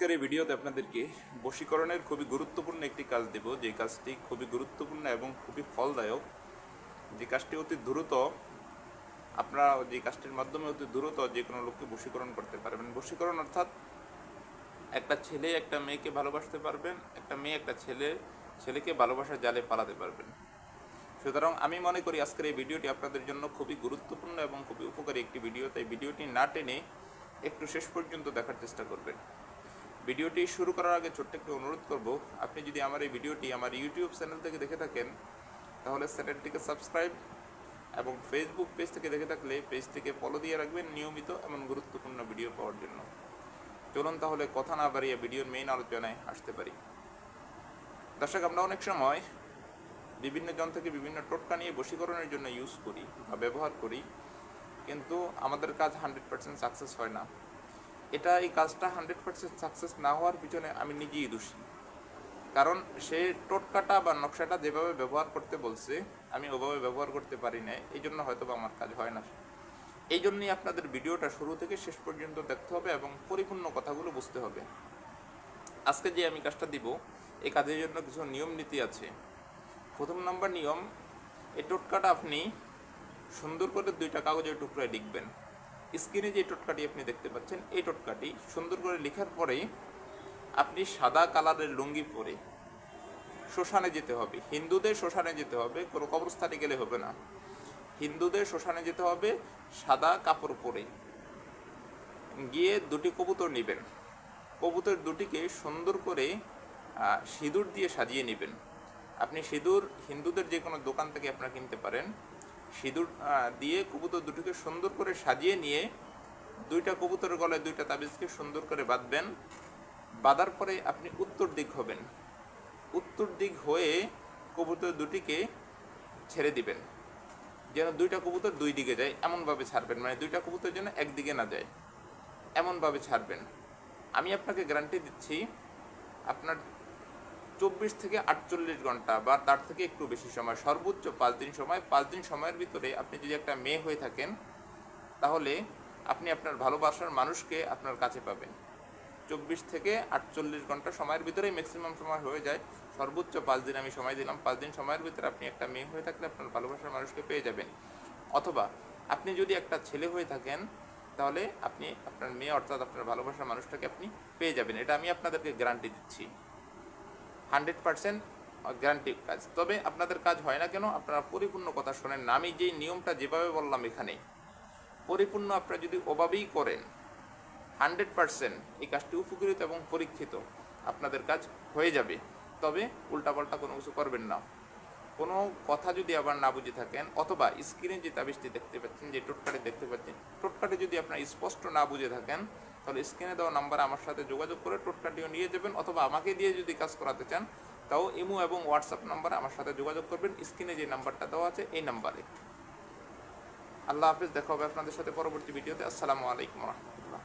আজকের এই ভিডিওতে আপনাদেরকে বশীকরণের খুবই গুরুত্বপূর্ণ একটি কাজ দেব। যে কাজটি খুবই গুরুত্বপূর্ণ এবং খুবই ফলদায়ক, যে কাজটি অতি দ্রুত, আপনারা যে কাজটির মাধ্যমে অতি দ্রুত যে কোনো লোককে বশীকরণ করতে পারবেন। বশীকরণ অর্থাৎ একটা ছেলে একটা মেয়েকে ভালোবাসতে পারবেন, একটা মেয়ে একটা ছেলে, ছেলেকে ভালোবাসার জালে পালাতে পারবেন। সুতরাং আমি মনে করি আজকের এই ভিডিওটি আপনাদের জন্য খুবই গুরুত্বপূর্ণ এবং খুবই উপকারী একটি ভিডিও। তাই ভিডিওটি না টেনে একটু শেষ পর্যন্ত দেখার চেষ্টা করবেন। ভিডিওটি শুরু করার আগে ছোট্ট একটি অনুরোধ করব, আপনি যদি আমার এই ভিডিওটি আমার ইউটিউব চ্যানেল থেকে দেখে থাকেন, তাহলে চ্যানেলটিকে সাবস্ক্রাইব এবং ফেসবুক পেজ থেকে দেখে থাকলে পেজটিকে ফলো দিয়ে রাখবেন নিয়মিত এবং গুরুত্বপূর্ণ ভিডিও পাওয়ার জন্য। চলুন তাহলে কথা না বাড়িয়ে ভিডিওর মেইন আলোচনায় আসতে পারি। দর্শক, আমরা অনেক সময় বিভিন্ন জন থেকে বিভিন্ন টোটকা নিয়ে বশীকরণের জন্য ইউজ করি বা ব্যবহার করি, কিন্তু আমাদের কাজ হান্ড্রেড পার্সেন্ট সাকসেস হয় না। এটা এই কাজটা হান্ড্রেড পার্সেন্ট সাকসেস না হওয়ার পিছনে আমি নিজেই দোষী। কারণ সে টোটকাটা বা নকশাটা যেভাবে ব্যবহার করতে বলছে, আমি ওভাবে ব্যবহার করতে পারি না এই জন্য হয়তো বা আমার কাজ হয় না। এই জন্যই আপনাদের ভিডিওটা শুরু থেকে শেষ পর্যন্ত দেখতে হবে এবং পরিপূর্ণ কথাগুলো বুঝতে হবে। আজকে যে আমি কাজটা দিব এই কাজের জন্য কিছু নিয়ম নীতি আছে। প্রথম নম্বর নিয়ম এই টোটকাটা আপনি সুন্দর করে দুইটা কাগজের টুকরায় লিখবেন। স্ক্রিনে যে টোটকাটি আপনি দেখতে পাচ্ছেন, এই টোটকাটি সুন্দর করে লেখার পরে আপনি সাদা কালারের লুঙ্গি পরে শ্মশানে যেতে হবে। হিন্দুদের শ্মশানে যেতে হবে, কোনো কবরস্থানে গেলে হবে না। হিন্দুদের শ্মশানে যেতে হবে, সাদা কাপড় পরে। গিয়ে দুটি কবুতর নেবেন। কবুতর দুটিকে সুন্দর করে সিঁদুর দিয়ে সাজিয়ে নেবেন। আপনি সিঁদুর হিন্দুদের যে কোনো দোকান থেকে আপনারা কিনতে পারেন। সিঁদুর দিয়ে কবুতর দুটিকে সুন্দর করে সাজিয়ে নিয়ে দুইটা কবুতরের গলায় দুইটা তাবিজকে সুন্দর করে বাঁধবেন। বাঁধার পরে আপনি উত্তর দিক হবেন। উত্তর দিক হয়ে কবুতর দুটিকে ছেড়ে দিবেন। যেন দুইটা কবুতর দুই দিকে যায়, এমনভাবে ছাড়বেন। মানে দুইটা কবুতর যেন একদিকে না যায়, এমনভাবে ছাড়বেন। আমি আপনাকে গ্যারান্টি দিচ্ছি, আপনার চব্বিশ থেকে আটচল্লিশ ঘণ্টা বা তার থেকে একটু বেশি সময়, সর্বোচ্চ পাঁচ দিন সময়। পাঁচ দিন সময়ের ভিতরে আপনি যদি একটা মেয়ে হয়ে থাকেন, তাহলে আপনি আপনার ভালোবাসার মানুষকে আপনার কাছে পাবেন। চব্বিশ থেকে আটচল্লিশ ঘণ্টা সময়ের ভিতরেই ম্যাক্সিমাম সময় হয়ে যায়। সর্বোচ্চ পাঁচ দিন আমি সময় দিলাম। পাঁচ দিন সময়ের ভিতরে আপনি একটা মেয়ে হয়ে থাকলে আপনার ভালোবাসার মানুষকে পেয়ে যাবেন। অথবা আপনি যদি একটা ছেলে হয়ে থাকেন, তাহলে আপনি আপনার মেয়ে অর্থাৎ আপনার ভালোবাসার মানুষটাকে আপনি পেয়ে যাবেন। এটা আমি আপনাদেরকে গ্যারান্টি দিচ্ছি। হান্ড্রেড পার্সেন্ট গ্যারান্টি কাজ। তবে আপনাদের কাজ হয় না কেন? আপনারা পরিপূর্ণ কথা শোনেন আমি যেই নিয়মটা যেভাবে বললাম এখানে, পরিপূর্ণ আপনারা যদি ওভাবেই করেন, হান্ড্রেড পার্সেন্ট এই কাজটি উপকৃত এবং পরীক্ষিত, আপনাদের কাজ হয়ে যাবে। তবে উল্টাপাল্টা কোনো কিছু করবেন না। কোনো কথা যদি আবার না বুঝে থাকেন, অথবা স্ক্রিনে যে তাবিজটি দেখতে পাচ্ছেন, যে টোটকাটি দেখতে পাচ্ছেন, টোটকাটি যদি আপনার স্পষ্ট না বুঝে থাকেন তাহলে স্ক্রিনে দেওয়া নাম্বার আমার সাথে যোগাযোগ করে টোটকাটিও নিয়ে যাবেন অথবা আমাকে দিয়ে যদি কাজ করাতে চান, তাও ইমো এবং হোয়াটসঅ্যাপ নাম্বারে আমার সাথে যোগাযোগ করবেন। স্ক্রিনে যে নাম্বারটা দেওয়া আছে, এই নাম্বারে আল্লাহ হাফিজ, দেখা হবে আপনাদের সাথে পরবর্তী ভিডিওতে আসসালামু আলাইকুম রহমতুল্লাহ।